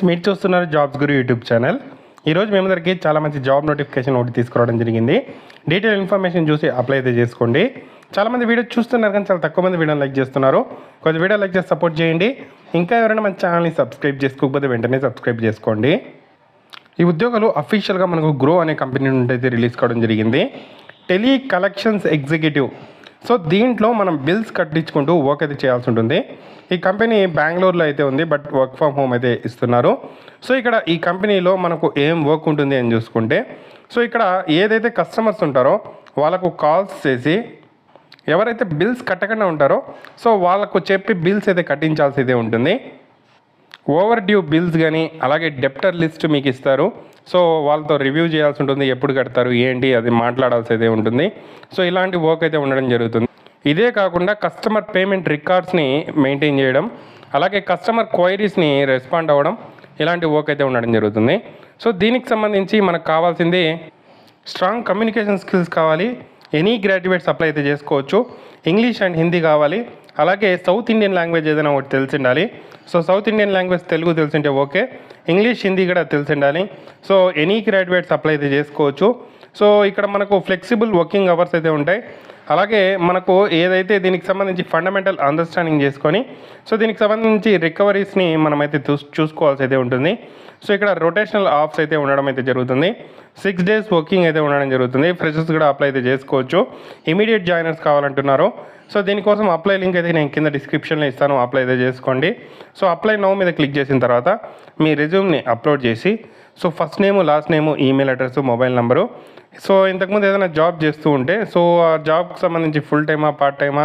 Friends మీరు చూస్తున్నారు jobs గురు YouTube channel. ఈరోజు మేము అందరికీ చాలా మంచి జాబ్ నోటిఫికేషన్ ఒకటి తీసుకురావడం జరిగింది. డీటెయిల్ ఇన్ఫర్మేషన్ చూసి అప్లై అయితే చేసుకోండి. చాలామంది వీడియో చూస్తున్నారు కానీ చాలా తక్కువ మంది వీడియోని లైక్ చేస్తున్నారు. కొంచెం వీడియో లైక్ చేసి సపోర్ట్ చేయండి. ఇంకా ఎవరైనా మన ఛానల్ని సబ్స్క్రైబ్ చేసుకోకపోతే వెంటనే సబ్స్క్రైబ్ చేసుకోండి. ఈ ఉద్యోగాలు అఫీషియల్గా మనకు గ్రో అనే కంపెనీ నుండి అయితే రిలీజ్ కావడం జరిగింది. టెలి కలెక్షన్స్ ఎగ్జిక్యూటివ్ సో దీంట్లో మనం బిల్స్ కట్టించుకుంటూ వర్క్ అయితే చేయాల్సి ఉంటుంది. ఈ కంపెనీ బెంగళూరులో అయితే ఉంది బట్ వర్క్ ఫ్రమ్ హోమ్ అయితే ఇస్తున్నారు. సో ఇక్కడ ఈ కంపెనీలో మనకు ఏం వర్క్ ఉంటుంది అని చూసుకుంటే సో ఇక్కడ ఏదైతే కస్టమర్స్ ఉంటారో వాళ్ళకు కాల్స్ చేసి ఎవరైతే బిల్స్ కట్టకుండా ఉంటారో సో వాళ్ళకు చెప్పి బిల్స్ అయితే కట్టించాల్సి అయితే ఉంటుంది. ఓవర్ డ్యూ బిల్స్ కానీ అలాగే డెప్టర్ లిస్ట్ మీకు ఇస్తారు. సో వాళ్ళతో రివ్యూ చేయాల్సి ఉంటుంది ఎప్పుడు కడతారు ఏంటి అది మాట్లాడాల్సి అయితే ఉంటుంది. సో ఇలాంటి వర్క్ అయితే ఉండడం జరుగుతుంది. ఇదే కాకుండా కస్టమర్ పేమెంట్ రికార్డ్స్ని మెయింటైన్ చేయడం అలాగే కస్టమర్ క్వైరీస్ని రెస్పాండ్ అవ్వడం ఇలాంటి వర్క్ అయితే ఉండడం జరుగుతుంది. సో దీనికి సంబంధించి మనకు కావాల్సింది స్ట్రాంగ్ కమ్యూనికేషన్ స్కిల్స్ కావాలి. ఎనీ గ్రాడ్యుయేట్స్ అప్లై అయితే చేసుకోవచ్చు. ఇంగ్లీష్ అండ్ హిందీ కావాలి. అలాగే సౌత్ ఇండియన్ లాంగ్వేజ్ ఏదైనా ఒకటి తెలిసి ఉండాలి so south Indian language Telugu తెలిసింటే okay. English Hindi కూడా తెలిసి ఉండాలి సో ఎనీ గ్రాడ్యుయేట్స్ అప్లై అయితే చేసుకోవచ్చు. సో ఇక్కడ మనకు ఫ్లెక్సిబుల్ వర్కింగ్ అవర్స్ అయితే ఉంటాయి. అలాగే మనకు ఏదైతే దీనికి సంబంధించి ఫండమెంటల్ అండర్స్టాండింగ్ చేసుకొని సో దీనికి సంబంధించి రికవరీస్ని మనమైతే చూస్ చూసుకోవాల్సి అయితే ఉంటుంది. సో ఇక్కడ రొటేషనల్ ఆఫ్స్ అయితే ఉండడం అయితే జరుగుతుంది. సిక్స్ డేస్ వర్కింగ్ అయితే ఉండడం జరుగుతుంది. ఫ్రెషర్స్ కూడా అప్లై అయితే చేసుకోవచ్చు. ఇమీడియట్ జాయినర్స్ కావాలంటున్నారు. సో దీనికోసం అప్లై లింక్ అయితే నేను కింద డిస్క్రిప్షన్లో ఇస్తాను. అప్లై అయితే చేసుకోండి. సో అప్లై నౌ మీద క్లిక్ చేసిన తర్వాత మీ రెజ్యూమ్ని అప్లోడ్ చేసి so first name last name email address mobile number so ఇంతకుముందు ఏదైనా జాబ్ చేస్తూ ఉంటే సో ఆ జాబ్కి సంబంధించి ఫుల్ టైమా పార్ట్ టైమా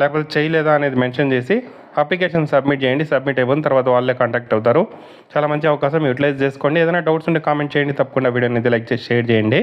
లేకపోతే చేయలేదా అనేది మెన్షన్ చేసి అప్లికేషన్ సబ్మిట్ చేయండి. సబ్మిట్ అయిపోయిన తర్వాత వాళ్ళే కాంటాక్ట్ అవుతారు. చాలా మంచి అవకాశం యూటిలైజ్ చేసుకోండి. ఏదైనా డౌట్స్ ఉంటే కామెంట్ చేయండి. తప్పకుండా వీడియోని అయితే లైక్ చేసి షేర్ చేయండి.